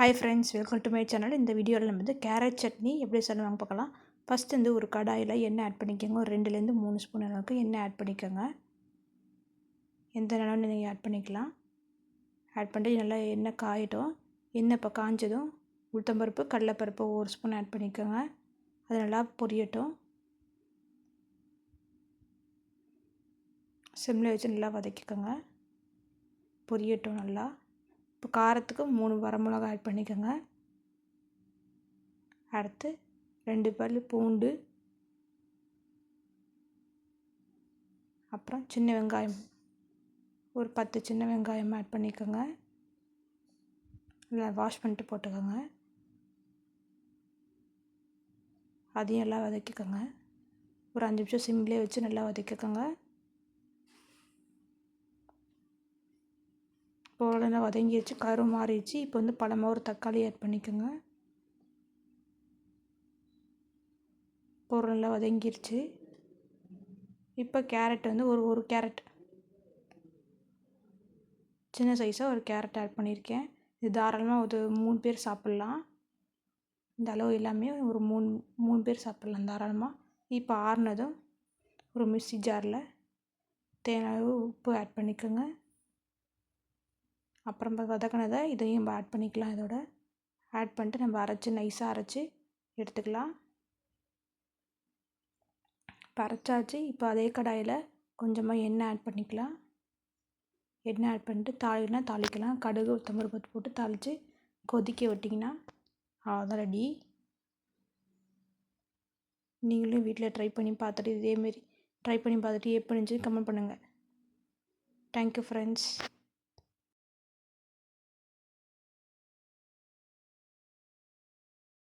Hi friends welcome to my channel இந்த வீடியோவில் நம்ம வந்து கேரட் சட்னி எப்படி சொல்லுவாங்க பார்க்கலாம். ஃபஸ்ட்டு வந்து ஒரு கடாயில் எண்ணெய் ஆட் பண்ணிக்கோங்க. ஒரு ரெண்டுலேருந்து மூணு ஸ்பூன் அளவுக்கு எண்ணெய் ஆட் பண்ணிக்கோங்க. எந்த நிலவும் நீங்கள் ஆட் பண்ணிக்கலாம். ஆட் பண்ணிட்டு நல்லா எண்ணெய் காயட்டும். எண்ணெய் இப்போ காஞ்சதும் உளுத்தம்பருப்பு கடலைப்பருப்பு ஒரு ஸ்பூன் ஆட் பண்ணிக்கோங்க. அது நல்லா பொரியட்டும். சிம்மில் வச்சு நல்லா வதக்கிக்கோங்க. பொரியட்டும் நல்லா. இப்போ காரத்துக்கு மூணு வரமிளகா ஆட் பண்ணிக்கோங்க. அடுத்து ரெண்டு பல் பூண்டு. அப்புறம் சின்ன வெங்காயம். ஒரு பத்து சின்ன வெங்காயம் ஆட் பண்ணிக்கோங்க. நல்லா வாஷ் பண்ணிட்டு போட்டுக்கோங்க. அதையும் எல்லாம் வதக்கிக்கோங்க. ஒரு அஞ்சு நிமிஷம் சிம்லேயே வச்சு நல்லா வதக்கிக்கோங்க. பொருளெல்லாம் வதங்கிடுச்சு கரு மாறிடுச்சு இப்போ வந்து பழமாக ஒரு தக்காளி ஆட் பண்ணிக்கோங்க. பொருளெல்லாம் வதங்கிடுச்சு இப்போ கேரட் வந்து ஒரு ஒரு கேரட். சின்ன சைஸாக ஒரு கேரட் ஆட் பண்ணியிருக்கேன் இது தாராளமாக ஒரு மூணு பேர் சாப்பிட்லாம். இந்த அளவு எல்லாமே ஒரு மூணு மூணு பேர் சாப்பிட்லாம் தாராளமாக இப்போ ஆறுனதும் ஒரு மிக்சி ஜாரில் தேவையான உப்பு ஆட் பண்ணிக்கோங்க. அப்புறம் வதக்கினதை இதையும் நம்ம ஆட் பண்ணிக்கலாம் இதோட. ஆட் பண்ணிட்டு நம்ம அரைச்சி நைஸாக அரைச்சி எடுத்துக்கலாம். இப்போ அரைச்சாச்சு. இப்போ அதே கடாயில் கொஞ்சமாக எண்ணெய் ஆட் பண்ணிக்கலாம். எண்ணெய் ஆட் பண்ணிட்டு தாளினா தாளிக்கலாம். கடுகு உளுத்தம்பருப்பு போட்டு தாளித்து கொதிக்க விட்டிங்கன்னா அவ்வளோதான் ரெடி நீங்களும் வீட்டில் ட்ரை பண்ணி பார்த்துட்டு இதேமாரி ட்ரை பண்ணி பார்த்துட்டு எப்படி இருந்துச்சு கமெண்ட் பண்ணுங்கள் தேங்க்யூ ஃப்ரெண்ட்ஸ்